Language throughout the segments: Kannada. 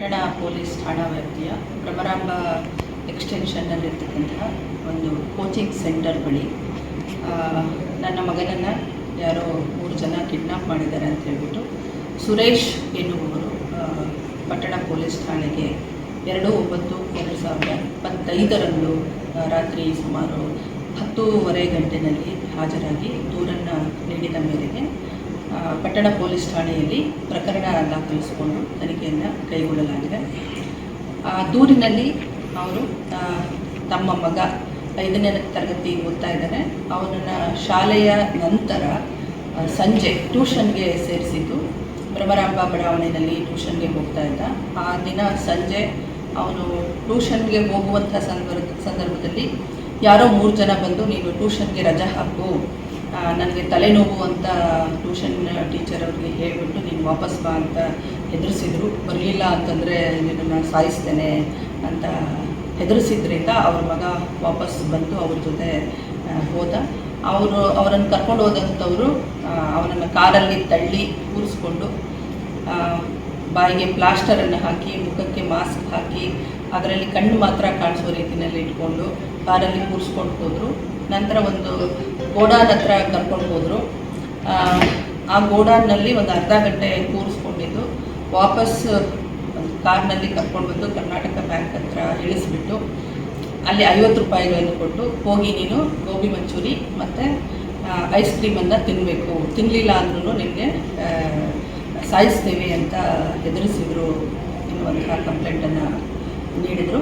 ಪಟ್ಟಣ ಪೊಲೀಸ್ ಠಾಣಾ ವ್ಯಾಪ್ತಿಯ ಭ್ರಮರಾಂಬ ಎಕ್ಸ್ಟೆನ್ಷನ್ನಲ್ಲಿರ್ತಕ್ಕಂತಹ ಒಂದು ಕೋಚಿಂಗ್ ಸೆಂಟರ್ ಬಳಿ ನನ್ನ ಮಗನನ್ನು ಯಾರೋ ಮೂರು ಜನ ಕಿಡ್ನಾಪ್ ಮಾಡಿದ್ದಾರೆ ಅಂತ ಹೇಳ್ಬಿಟ್ಟು ಸುರೇಶ್ ಎನ್ನುವವರು ಆ, ಪಟ್ಟಣ ಪೊಲೀಸ್ ಠಾಣೆಗೆ ಎರಡು ಒಂಬತ್ತು ಎರಡು ಸಾವಿರದ ಇಪ್ಪತ್ತೈದರಂದು ರಾತ್ರಿ ಸುಮಾರು ಹತ್ತೂವರೆ ಗಂಟೆನಲ್ಲಿ ಹಾಜರಾಗಿ ದೂರನ್ನು ನೀಡಿದ ಮೇರೆಗೆ ಪಟ್ಟಣ ಪೊಲೀಸ್ ಠಾಣೆಯಲ್ಲಿ ಪ್ರಕರಣ ದಾಖಲಿಸಿಕೊಂಡು ತನಿಖೆಯನ್ನು ಕೈಗೊಳ್ಳಲಾಗಿದೆ. ಆ, ದೂರಿನಲ್ಲಿ ಅವರು ತಮ್ಮ ಮಗ ಐದನೇ ತರಗತಿ ಓದ್ತಾ ಇದ್ದಾನೆ. ಅವನನ್ನು ಶಾಲೆಯ ನಂತರ ಸಂಜೆ ಟ್ಯೂಷನ್ಗೆ ಸೇರಿಸಿದ್ದು. ಭ್ರಮರಾಂಬ ಬಡಾವಣೆಯಲ್ಲಿ ಟ್ಯೂಷನ್ಗೆ ಹೋಗ್ತಾ ಇದ್ದ. ಆ ದಿನ ಸಂಜೆ ಅವನು ಟ್ಯೂಷನ್ಗೆ ಹೋಗುವಂಥ ಸಂದರ್ಭ, ಸಂದರ್ಭದಲ್ಲಿ, ಯಾರೋ ಮೂರು ಜನ ಬಂದು ನೀನು ಟ್ಯೂಷನ್ಗೆ ರಜೆ ಹಾಕು. ನನಗೆ ತಲೆನೋವು ಅಂತ ಟ್ಯೂಷನ್ ಟೀಚರ್ ಅವ್ರಿಗೆ ಹೇಳಿಬಿಟ್ಟು ನೀನು ವಾಪಸ್ ಬಾ ಅಂತ ಹೆದರಿಸಿದ್ರು. ಬರಲಿಲ್ಲ ಅಂತಂದರೆ ನಿನ್ನನ್ನು ಸಾಯಿಸ್ತೇನೆ ಅಂತ ಹೆದರಿಸಿದ್ರಿಂದ ಅವ್ರ ಮಗ ವಾಪಸ್ ಬಂದು ಅವ್ರ ಜೊತೆ ಹೋದ. ಅವರು, ಅವರನ್ನು ಕರ್ಕೊಂಡು ಹೋದಂಥವರು ಅವನನ್ನು ಕಾರಲ್ಲಿ ತಳ್ಳಿ ಕೂರಿಸ್ಕೊಂಡು ಬಾಯಿಗೆ ಪ್ಲಾಸ್ಟರನ್ನು ಹಾಕಿ, ಮುಖಕ್ಕೆ ಮಾಸ್ಕ್ ಹಾಕಿ, ಅದರಲ್ಲಿ ಕಣ್ಣು ಮಾತ್ರ ಕಾಣಿಸೋ ರೀತಿಯಲ್ಲಿ ಇಟ್ಕೊಂಡು ಕಾರಲ್ಲಿ ಕೂರಿಸ್ಕೊಂಡು ಹೋದರು. ನಂತರ ಒಂದು ಗೋಡಾನ್ ಹತ್ರ ಕರ್ಕೊಂಡು ಹೋದರು. ಆ, ಗೋಡಾನ್ನಲ್ಲಿ ಒಂದು ಅರ್ಧ ಗಂಟೆ ಕೂರಿಸ್ಕೊಂಡಿದ್ದು. ವಾಪಸ್ ಕಾರ್ನಲ್ಲಿ ಕರ್ಕೊಂಡು ಬಂದು ಕರ್ನಾಟಕ ಬ್ಯಾಂಕ್ ಹತ್ರ ಇಳಿಸ್ಬಿಟ್ಟು ಅಲ್ಲಿ ಐವತ್ತು ರೂಪಾಯಿಗಳನ್ನು ಕೊಟ್ಟು ಹೋಗಿ ನೀನು ಗೋಬಿ ಮಂಚೂರಿ ಮತ್ತು ಐಸ್ ಕ್ರೀಮನ್ನು ತಿನ್ನಬೇಕು ತಿನ್ನಲಿಲ್ಲ ಅಂದ್ರೂ ನಿಮಗೆ ಸಾಯಿಸ್ತೇವೆ ಅಂತ ಎದುರಿಸಿದರು ಎನ್ನುವಂತಹ ಕಂಪ್ಲೇಂಟನ್ನು ನೀಡಿದರು.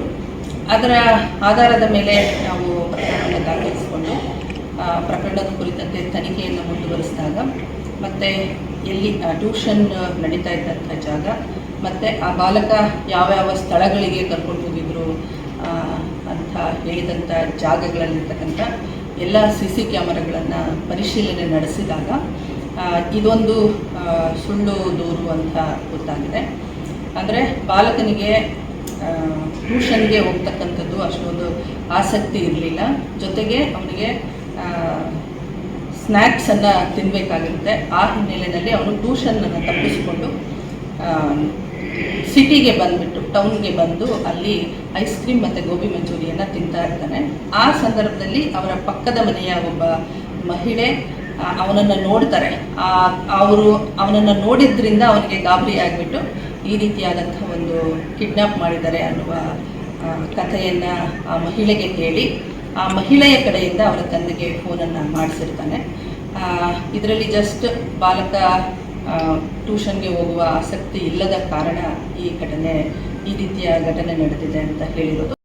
ಅದರ ಆಧಾರದ ಮೇಲೆ ನಾವು ಪ್ರಕರಣವನ್ನು ದಾಖಲಿಸಿಕೊಂಡು ಪ್ರಕರಣದ ಕುರಿತಂತೆ ತನಿಖೆಯನ್ನು ಮುಂದುವರಿಸಿದಾಗ, ಮತ್ತು ಎಲ್ಲಿ ಟ್ಯೂಷನ್ ನಡೀತಾ ಇದ್ದಂಥ ಜಾಗ, ಮತ್ತು ಆ ಬಾಲಕ ಯಾವ್ಯಾವ ಸ್ಥಳಗಳಿಗೆ ಕರ್ಕೊಂಡು ಹೋಗಿದ್ರು ಅಂತ ಹೇಳಿದಂಥ ಜಾಗಗಳಲ್ಲಿರ್ತಕ್ಕಂಥ ಎಲ್ಲ ಸಿ ಸಿ ಕ್ಯಾಮರಾಗಳನ್ನು ಪರಿಶೀಲನೆ ನಡೆಸಿದಾಗ ಇದೊಂದು ಸುಳ್ಳು ದೂರು ಅಂತ ಗೊತ್ತಾಗಿದೆ. ಅಂದರೆ ಬಾಲಕನಿಗೆ ಟ್ಯೂಷನ್ಗೆ ಹೋಗ್ತಕ್ಕಂಥದ್ದು ಅಷ್ಟೊಂದು ಆಸಕ್ತಿ ಇರಲಿಲ್ಲ. ಜೊತೆಗೆ ಅವನಿಗೆ ಸ್ನ್ಯಾಕ್ಸನ್ನು ತಿನ್ನಬೇಕಾಗಿರುತ್ತೆ ಆ ಹಿನ್ನೆಲೆಯಲ್ಲಿ ಅವನು ಟ್ಯೂಷನ್ನನ್ನು ತಪ್ಪಿಸಿಕೊಂಡು ಸಿಟಿಗೆ ಬಂದುಬಿಟ್ಟು ಟೌನ್ಗೆ ಬಂದು ಅಲ್ಲಿ ಐಸ್ ಕ್ರೀಮ್ ಮತ್ತು ಗೋಬಿ ಮಂಚೂರಿಯನ್ನು ತಿಂತಾ ಇರ್ತಾನೆ. ಆ ಸಂದರ್ಭದಲ್ಲಿ ಅವರ ಪಕ್ಕದ ಮನೆಯ ಒಬ್ಬ ಮಹಿಳೆ ಅವನನ್ನು ನೋಡ್ತಾರೆ. ಅವರು ಅವನನ್ನು ನೋಡಿದ್ರಿಂದ ಅವನಿಗೆ ಗಾಬರಿ ಆಗಿಬಿಟ್ಟು ಈ ರೀತಿಯಾದಂಥ ಒಂದು ಕಿಡ್ನಾಪ್ ಮಾಡಿದ್ದಾರೆ ಅನ್ನುವ ಕಥೆಯನ್ನು ಆ ಮಹಿಳೆಗೆ ಹೇಳಿ ಆ, ಮಹಿಳೆಯ ಕಡೆಯಿಂದ ಅವರ ತಂದೆಗೆ ಫೋನನ್ನು ಮಾಡಿಸಿರ್ತಾನೆ. ಇದರಲ್ಲಿ ಜಸ್ಟ್ ಬಾಲಕ ಟ್ಯೂಷನ್ಗೆ ಹೋಗುವ ಆಸಕ್ತಿ ಇಲ್ಲದ ಕಾರಣ ಈ ಘಟನೆ, ಈ ರೀತಿಯ ಘಟನೆ ನಡೆದಿದೆ ಅಂತ ಹೇಳಿರೋದು.